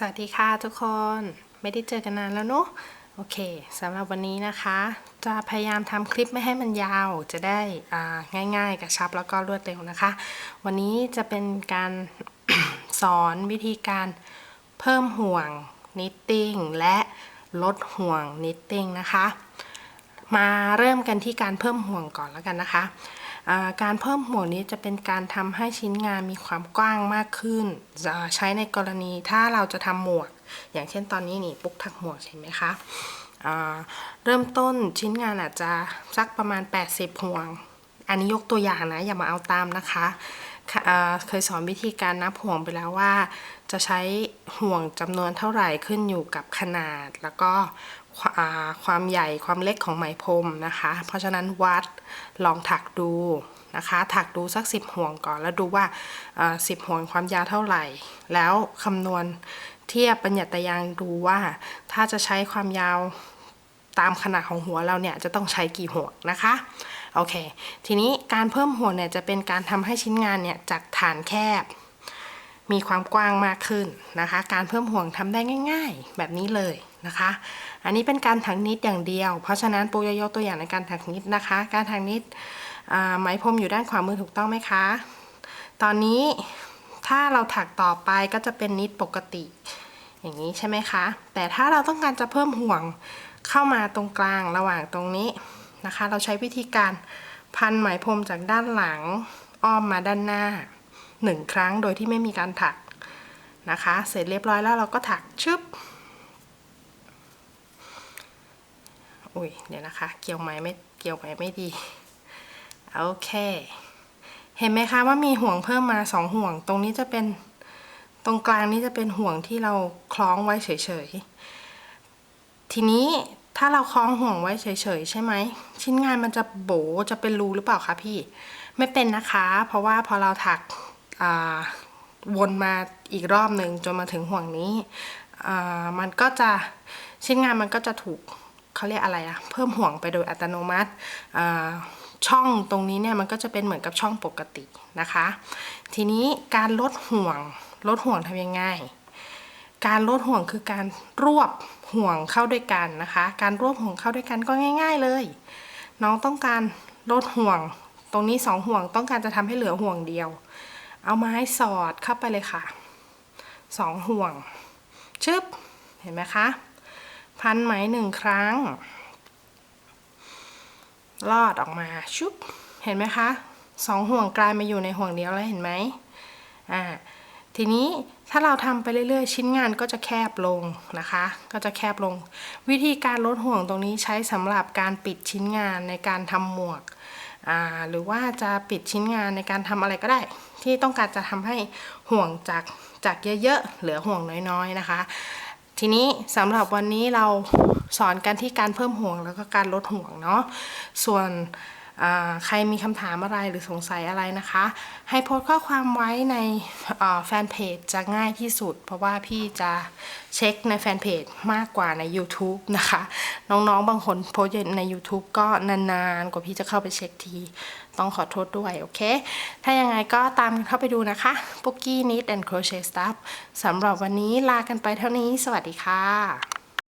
สวัสดีค่ะทุกคนไม่ได้เจอกันนานแล้วเนอะโอเคสำหรับวันนี้นะคะ จะพยายามทำคลิปไม่ให้มันยาวจะได้ง่ายๆกระชับแล้วก็รวดเร็วนะคะ วันนี้จะเป็นการสอนวิธีการเพิ่มห่วงนิตติ้งและลดห่วงนิตติ้งนะคะ มาเริ่มกันที่การเพิ่มห่วงก่อนแล้วกันนะคะ การเพิ่มหมวงนี้จะเป็นการทำให้ชิ้นงานมีความกว้างมากขึ้น จะใช้ในกรณีถ้าเราจะทำหมวก อย่างเช่นตอนนี้นี่ปุ๊กถักหมวกใช่ไหมคะเริ่มต้นชิ้นงานอาจจะสักประมาณ 80 ห่วง อันนี้ยกตัวอย่างนะ อย่ามาเอาตามนะคะ เคยสอนวิธีการนับห่วงไปแล้วว่า จะใช้ห่วงจำนวนเท่าไหร่ขึ้นอยู่กับขนาด แล้วก็ความใหญ่ความเล็กของไหมพรมนะคะ เพราะฉะนั้นวัดลองถักดูนะคะถักดูสัก 10 ห่วงก่อนแล้วดูว่า 10 ห่วงความยาวเท่าไหร่ แล้วคำนวณเทียบปัญญาตยางดูว่า ถ้าจะใช้ความยาว ตามขนาดของหัวเราเนี่ยจะต้องใช้กี่ห่วงนะคะโอเค ทีนี้การเพิ่มห่วงเนี่ยจะเป็นการทำให้ชิ้นงานเนี่ยจากฐานแคบ มีความกว้างมากขึ้นนะคะ การเพิ่มห่วงทำได้ง่าย ๆ แบบนี้เลยนะคะ อันนี้เป็นการถักนิดอย่างเดียว เพราะฉะนั้นปูจะยกตัวอย่างในการถักนิดนะคะ การถักนิดไหมพรมอยู่ด้านขวามือถูกต้องไหมคะ ตอนนี้ถ้าเราถักต่อไปก็จะเป็นนิดปกติ อย่างนี้ใช่ไหมคะ แต่ถ้าเราต้องการจะเพิ่มห่วงเข้ามาตรงกลางระหว่างตรงนี้นะคะ เราใช้วิธีการพันไหมพรมจากด้านหลังอ้อมมาด้านหน้าหนึ่งครั้งโดยที่ไม่มีการถักนะคะ เสร็จเรียบร้อยแล้วเราก็ถักชึบอุ้ยเดี๋ยวนะคะ เกี่ยวไหมไม่เกี่ยวไหมไม่ดีโอเคเห็นไหมคะว่ามีห่วงเพิ่มมาสองห่วง ตรงนี้จะเป็นตรงกลางนี้จะเป็นห่วงที่เราคล้องไว้เฉยๆ ทีนี้ถ้าเราคล้องห่วงไว้เฉยๆใช่ไหม ชิ้นงานมันจะโบจะเป็นรูหรือเปล่าคะพี่ ไม่เป็นนะคะ เพราะว่าพอเราถักวนมาอีกรอบหนึ่งจนมาถึงห่วงนี้ มันก็จะชิ้นงานมันก็จะถูกเขาเรียกอะไรอะเพิ่มห่วงไปโดยอัตโนมัติช่องตรงนี้เนี่ยมันก็จะเป็นเหมือนกับช่องปกตินะคะ ทีนี้การลดห่วงลดห่วงทำยังไง การลดห่วงคือการรวบ ห่วงเข้าด้วยกันนะคะ การรวบห่วงเข้าด้วยกันก็ง่าย ๆเลย น้องต้องการลดห่วง ตรงนี้สองห่วงต้องการจะทำให้เหลือห่วงเดียว เอาไม้สอดเข้าไปเลยค่ะสองห่วง ชึบ เห็นไหมคะ พันไหมหนึ่งครั้ง ลอดออกมา ชุบ เห็นไหมคะสองห่วงกลายมาอยู่ในห่วงเดียวแล้วเห็นไหมอ่า ทีนี้ถ้าเราทำไปเรื่อยๆ ชิ้นงานก็จะแคบลงนะคะ ก็จะแคบลง วิธีการลดห่วงตรงนี้ใช้สำหรับการปิดชิ้นงานในการทำหมวก หรือว่าจะปิดชิ้นงานในการทำอะไรก็ได้ ที่ต้องการจะทำให้ห่วงจากจากเยอะๆ เหลือห่วงน้อยๆนะคะ ทีนี้สำหรับวันนี้เราสอนกันที่การเพิ่มห่วงแล้วก็การลดห่วงเนาะ ส่วน ใครมีคำถามอะไรหรือสงสัยอะไรนะคะ ให้โพสข้อความไว้ในแฟนเพจจะง่ายที่สุด เพราะว่าพี่จะเช็คในแฟนเพจมากกว่าใน YouTube นะคะ น้องๆ บางคนโพสใน YouTube ก็นานๆ กว่าพี่จะเข้าไปเช็คที ต้องขอโทษด้วย โอเค ถ้ายังไงก็ตามเข้าไปดูนะคะปุกกี้นิดแอนด์โครเชต์สตัฟสำหรับวันนี้ลากันไปเท่านี้ สวัสดีค่ะ